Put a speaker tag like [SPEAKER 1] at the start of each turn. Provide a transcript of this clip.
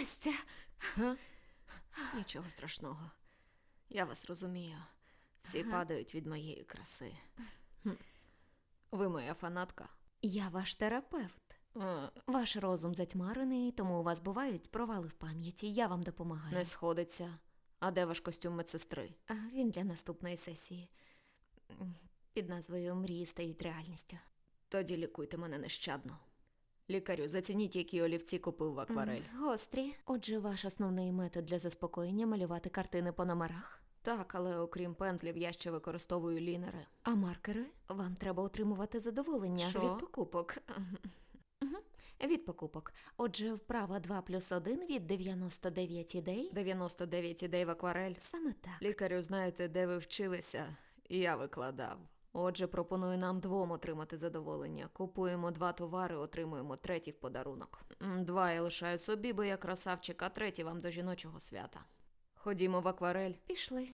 [SPEAKER 1] Настя.
[SPEAKER 2] Га? Нічого страшного. Я вас розумію. Всі падають від моєї краси. Хм. Ви моя фанатка.
[SPEAKER 1] Я ваш терапевт.
[SPEAKER 2] Е,
[SPEAKER 1] Ваш розум затьмарений, тому у вас бувають провали в пам'яті. Я вам допомагаю.
[SPEAKER 2] Не сходиться. А де ваш костюм медсестри?
[SPEAKER 1] А Він для наступної сесії. Під назвою Мрії стають реальністю.
[SPEAKER 2] Тоді лікуйте мене нещадно. Лікарю, зацініть, які олівці купив в акварель.
[SPEAKER 1] М, Гострі. Отже, ваш основний метод для заспокоєння малювати картини по номерах.
[SPEAKER 2] Так, але окрім пензлів, я ще використовую лінери.
[SPEAKER 1] А маркери вам треба отримувати задоволення
[SPEAKER 2] Що?
[SPEAKER 1] від покупок. Мгм. Від покупок. Отже, вправа 2 плюс 1 від 99 ідей.
[SPEAKER 2] 99 ідей в акварель.
[SPEAKER 1] Саме так.
[SPEAKER 2] Лікарю, знаєте, де ви вчилися? Я викладав. Отже, пропоную нам двом отримати задоволення. Купуємо два товари, отримуємо третій в подарунок. Два я лишаю собі, бо я красавчик, а третій вам до жіночого свята. Ходімо в акварель.
[SPEAKER 1] Пішли.